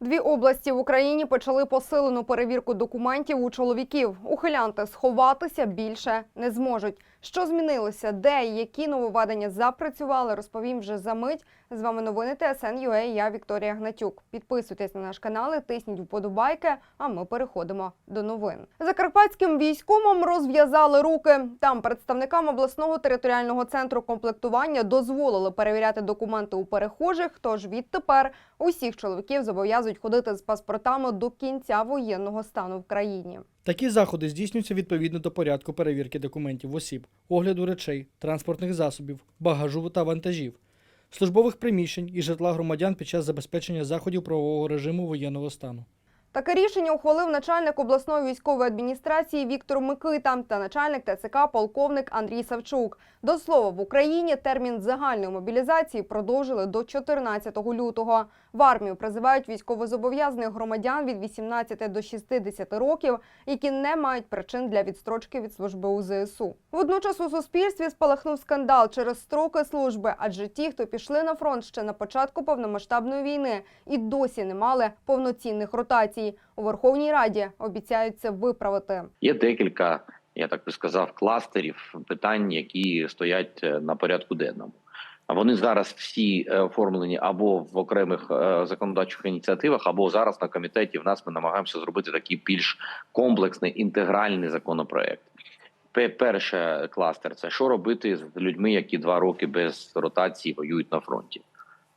Дві області в Україні почали посилену перевірку документів у чоловіків. Ухилянти сховатися більше не зможуть. Що змінилося, де і які нововведення запрацювали, розповім вже за мить. З вами новини ТСН.UA, Я Вікторія Гнатюк. Підписуйтесь на наш канал, і тисніть вподобайки. А ми переходимо до новин. Закарпатським військомам розв'язали руки. Там представникам обласного територіального центру комплектування дозволили перевіряти документи у перехожих. Тож відтепер усіх чоловіків зобов'язують ходити з паспортами до кінця воєнного стану в країні. Такі заходи здійснюються відповідно до порядку перевірки документів осіб, огляду речей, транспортних засобів, багажу та вантажів, службових приміщень і житла громадян під час забезпечення заходів правового режиму воєнного стану. Таке рішення ухвалив начальник обласної військової адміністрації Віктор Микита та начальник ТЦК полковник Андрій Савчук. До слова, в Україні термін загальної мобілізації продовжили до 14 лютого. В армію призивають військовозобов'язаних громадян від 18 до 60 років, які не мають причин для відстрочки від служби у ЗСУ. Водночас у суспільстві спалахнув скандал через строки служби, адже ті, хто пішли на фронт ще на початку повномасштабної війни, і досі не мали повноцінних ротацій. У Верховній Раді обіцяють це виправити. Є декілька, я так би сказав, кластерів питань, які стоять е, на порядку денному. Вони зараз всі е, оформлені або в окремих е, законодавчих ініціативах, або зараз на комітеті в нас ми намагаємося зробити такий більш комплексний інтегральний законопроект. Пе- Перше кластер це що робити з людьми, які два роки без ротації воюють на фронті.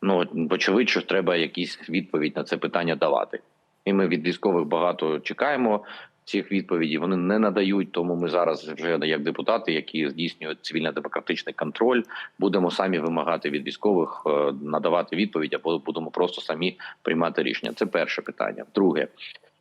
Ну очевидно, що треба якісь відповідь на це питання давати. І ми від військових багато чекаємо цих відповідей. Вони не надають. Тому ми зараз, вже як депутати, які здійснюють цивільно-демократичний контроль, будемо самі вимагати від військових е, надавати відповідь, або будемо просто самі приймати рішення. Це перше питання. Друге,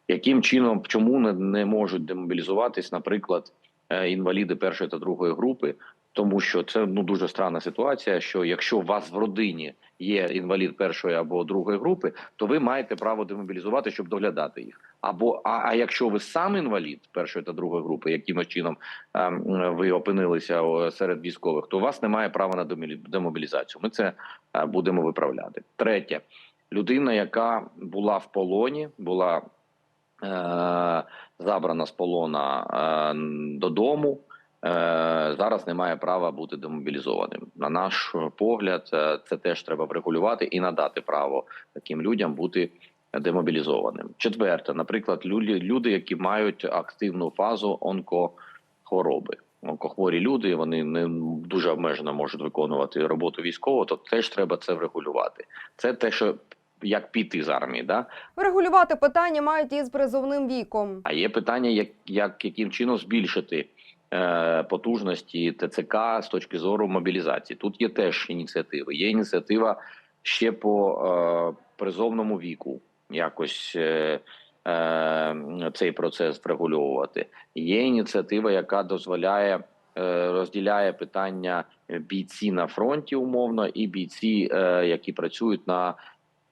яким чином чому не, можуть демобілізуватись, наприклад, е, інваліди першої та другої групи? Тому що це ну дуже странна ситуація. Що якщо у вас в родині є інвалід першої або другої групи, то ви маєте право демобілізувати, щоб доглядати їх. Або а, а якщо ви сам інвалід першої та другої групи, якимось чином ем, ви опинилися серед військових, то у вас немає права на демобілізацію. Ми це е, будемо виправляти. Третє, людина, яка була в полоні, була е, забрана з полона е, додому. Е, Зараз не має права бути демобілізованим. На наш погляд, е, це теж треба врегулювати і надати право таким людям бути демобілізованим. Четверте, наприклад, люди, люди, які мають активну фазу онкохвороби. Онкохворі люди вони не дуже обмежено можуть виконувати роботу військового, то теж треба це врегулювати. Це те, що як піти з армії, да Врегулювати питання мають із призовним віком. а є питання, як, як яким чином збільшити потужності ТЦК з точки зору мобілізації. Тут є теж ініціативи. Є ініціатива ще по е, призовному віку, якось е, е, цей процес врегульовувати. Є ініціатива, яка дозволяє. е, Розділяє питання бійці на фронті умовно і бійці, е, які працюють на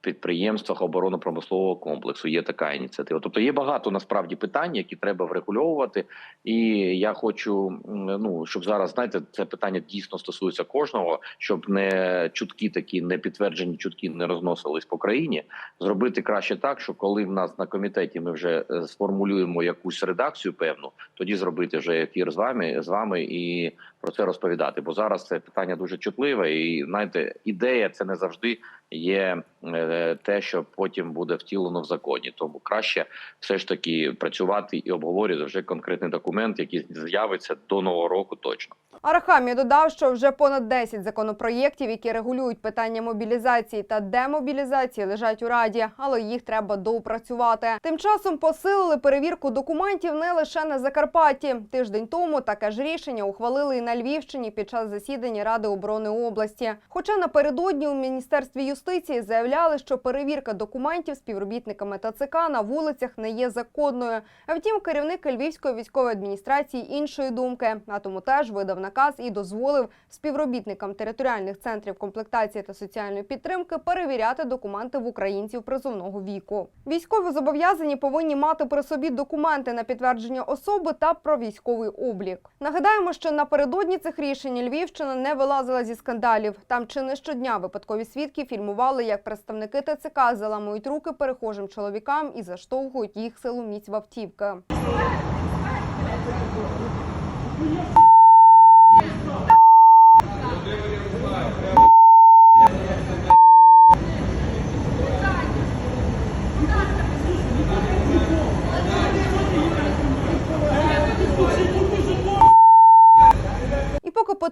підприємствах оборонно-промислового комплексу. Є така ініціатива. Тобто є багато насправді питань, які треба врегульовувати. І я хочу, ну щоб зараз знаєте, це питання дійсно стосується кожного, щоб не чутки такі не підтверджені чутки не розносились по країні. Зробити краще так, що коли в нас на комітеті ми вже е, сформулюємо якусь редакцію певну, тоді зробити вже ефір з вами з вами і про це розповідати. Бо зараз це питання дуже чутливе, і знаєте, ідея це не завжди є е, те, що потім буде втілено в законі. Тому краще все ж таки працювати і обговорювати вже конкретний документ, який з'явиться до нового року. Точно Арахамія додав, що вже понад 10 законопроєктів, які регулюють питання мобілізації та демобілізації, лежать у раді, але їх треба доопрацювати. Тим часом посилили перевірку документів не лише на Закарпатті. Тиждень тому таке ж рішення ухвалили і на Львівщині під час засідання Ради оборони області. Хоча напередодні у міністерстві юстиції заявляли, що перевірка документів співробітниками ТЦК на вулицях не є законною. А Втім, керівник Львівської військової адміністрації іншої думки, а тому теж видав наказ і дозволив співробітникам територіальних центрів комплектації та соціальної підтримки перевіряти документи в українців призовного віку. Військові зобов'язані повинні мати при собі документи на підтвердження особи та про військовий облік. Нагадаємо, що напередодні цих рішень Львівщина не вилазила зі скандалів. Там чи не щодня випадкові свідки фільмували, як представники ТЦК заламують руки перехожим чоловікам і заштовхують їх силоміць в автівки.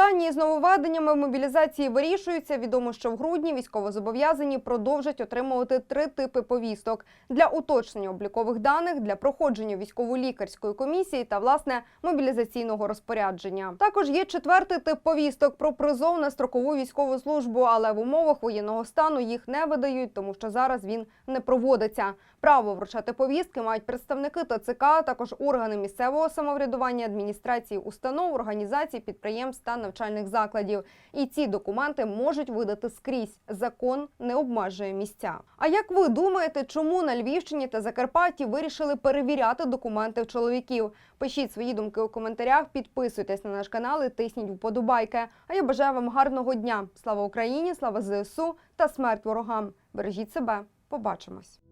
питання із нововведеннями мобілізації вирішуються, відомо, що в грудні військовозобов'язані продовжать отримувати три типи повісток для уточнення облікових даних, для проходження військово-лікарської комісії та власне мобілізаційного розпорядження. Також є четвертий тип повісток про призов на строкову військову службу, але в умовах воєнного стану їх не видають, тому що зараз він не проводиться. Право вручати повістки мають представники ТЦК, також органи місцевого самоврядування, адміністрації установ, організацій, підприємств та навчальних закладів. І ці документи можуть видати скрізь. Закон не обмежує місця. А як ви думаєте, чому на Львівщині та Закарпатті вирішили перевіряти документи в чоловіків? Пишіть свої думки у коментарях, підписуйтесь на наш канал і тисніть вподобайки. А я бажаю вам гарного дня. Слава Україні, слава ЗСУ та смерть ворогам. Бережіть себе. Побачимось.